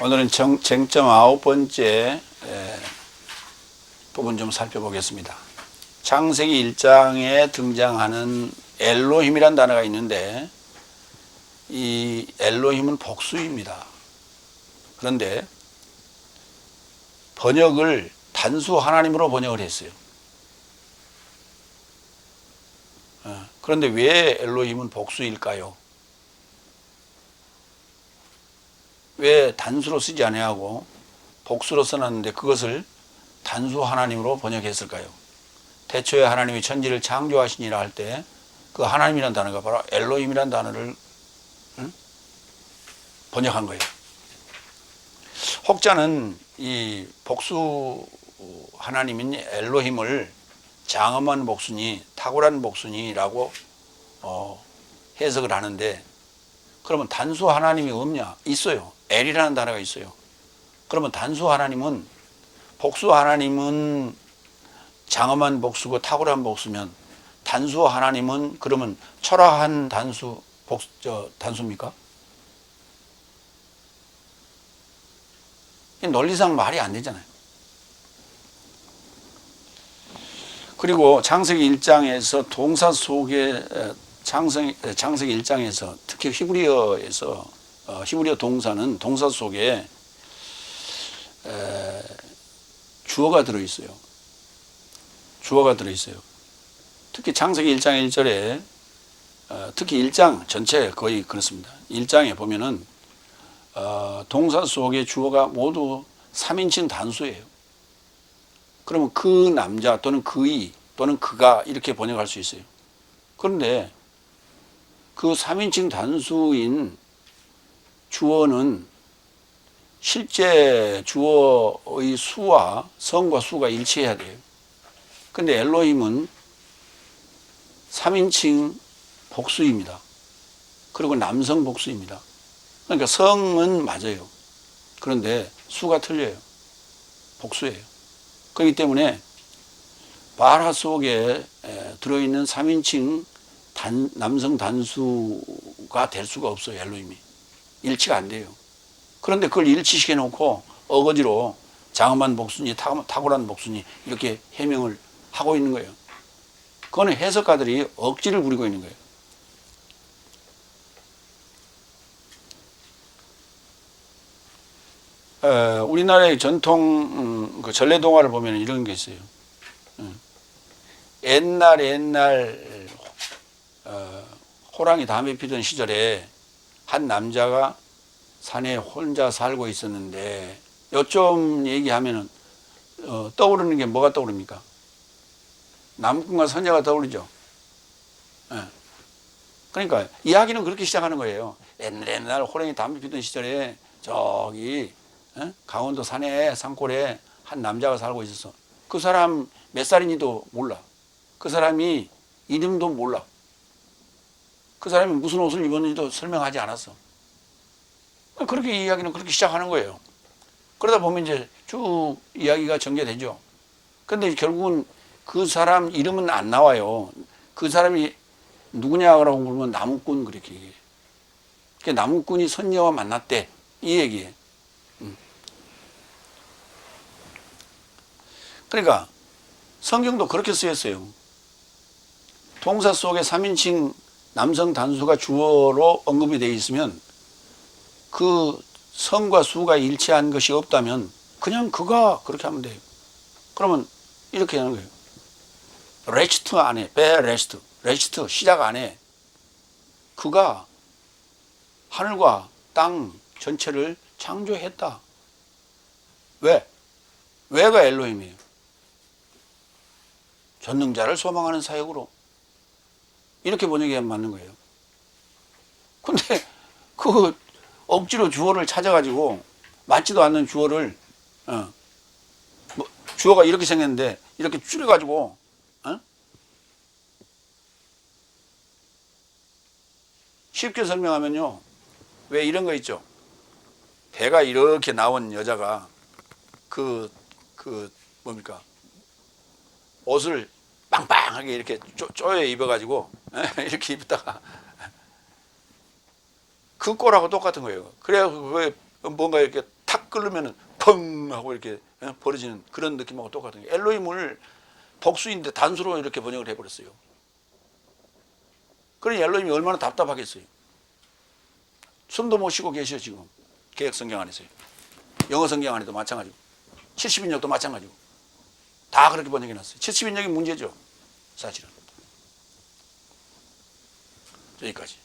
오늘은 정, 쟁점 아홉 번째 에, 부분 좀 살펴보겠습니다. 창세기 1장에 등장하는 엘로힘이란 단어가 있는데 이 엘로힘은 복수입니다. 그런데 번역을 단수 하나님으로 번역을 했어요. 어, 그런데 왜 엘로힘은 복수일까요? 왜 단수로 쓰지 아니하고 복수로 써놨는데 그것을 단수 하나님으로 번역했을까요? 태초에 하나님이 천지를 창조하시니라 할 때 그 하나님이란 단어가 바로 엘로힘이란 단어를 응? 번역한 거예요. 혹자는 이 복수 하나님인 엘로힘을 장엄한 복수니 탁월한 복수니라고 어, 해석을 하는데 그러면 단수 하나님이 없냐? 있어요. 엘이라는 단어가 있어요. 그러면 단수 하나님은 복수 하나님은 장엄한 복수고 탁월한 복수면 단수 하나님은 그러면 철화한 단수 복, 저, 단수입니까? 이 논리상 말이 안 되잖아요. 그리고 창세기 1장에서 동사 속에 창세기, 창세기 1장에서 특히 히브리어에서 어, 히브리어 동사는 동사 속에 에, 주어가 들어 있어요. 주어가 들어 있어요. 특히 창세기 1장 1절에 어, 특히 1장 전체 거의 그렇습니다. 1장에 보면은 어, 동사 속에 주어가 모두 3인칭 단수예요. 그러면 그 남자 또는 그이 또는 그가 이렇게 번역할 수 있어요. 그런데 그 3인칭 단수인 주어는 실제 주어의 수와 성과 수가 일치해야 돼요. 근데 엘로힘은 3인칭 복수입니다. 그리고 남성 복수입니다. 그러니까 성은 맞아요. 그런데 수가 틀려요. 복수예요. 그렇기 때문에 바라 속에 들어있는 3인칭 단, 남성 단수가 될 수가 없어요. 엘로힘이. 일치가 안 돼요. 그런데 그걸 일치시켜 놓고 어거지로 장엄한 복수니 탁월한 복수니 이렇게 해명을 하고 있는 거예요. 그거는 해석가들이 억지를 부리고 있는 거예요. 어, 우리나라의 전통 음, 그 전래 동화를 보면 이런 게 있어요. 음. 옛날 옛날 어, 호랑이 담배 피던 시절에 한 남자가 산에 혼자 살고 있었는데 요점 얘기하면은 어, 떠오르는 게 뭐가 떠오릅니까? 남궁과 선녀가 떠오르죠. 예. 그러니까 이야기는 그렇게 시작하는 거예요. 옛날 옛날 호랑이 담배 피던 시절에 저기 예? 강원도 산에 산골에 한 남자가 살고 있었어. 그 사람 몇 살인지도 몰라. 그 사람이 이름도 몰라. 그 사람이 무슨 옷을 입었는지도 설명하지 않았어. 그렇게 이야기는 그렇게 시작하는 거예요. 그러다 보면 이제 쭉 이야기가 전개되죠. 근데 결국은 그 사람 이름은 안 나와요. 그 사람이 누구냐라고 물으면 나무꾼 그렇게 얘기해. 그 나무꾼이 선녀와 만났대. 이 얘기해. 음. 그러니까 성경도 그렇게 쓰였어요. 동사 속에 3인칭 남성 단수가 주어로 언급이 되어 있으면 그 성과 수가 일치한 것이 없다면 그냥 그가 그렇게 하면 돼요. 그러면 이렇게 하는 거예요. 레치트 안에 베 레스트 레치트 시작 안에 그가 하늘과 땅 전체를 창조했다. 왜? 왜가 엘로힘이에요. 전능자를 소망하는 사역으로 이렇게 번역이 맞는 거예요. 근데 그 억지로 주어를 찾아가지고 맞지도 않는 주어를 어, 뭐 주어가 이렇게 생겼는데 이렇게 줄여가지고 어? 쉽게 설명하면요 왜 이런 거 있죠 배가 이렇게 나온 여자가 그 그 뭡니까 옷을 빵빵하게 이렇게 쪼, 쪼여 입어가지고 이렇게 입다가 그 꼴하고 똑같은 거예요. 그래야 그거에 뭔가 이렇게 탁딱 끓으면은 펑 하고 이렇게 어, 벌어지는 그런 느낌하고 똑같은 게 엘로힘을 복수인데 단수로 이렇게 번역을 해버렸어요. 그러니 엘로힘이 얼마나 답답하겠어요. 숨도 못 쉬고 계셔 지금 개혁 성경 안에서요. 영어 성경 안에도 마찬가지고 70인역도 마찬가지고 다 그렇게 번역해 놨어요. 70인역이 문제죠. 사실은. 여기까지.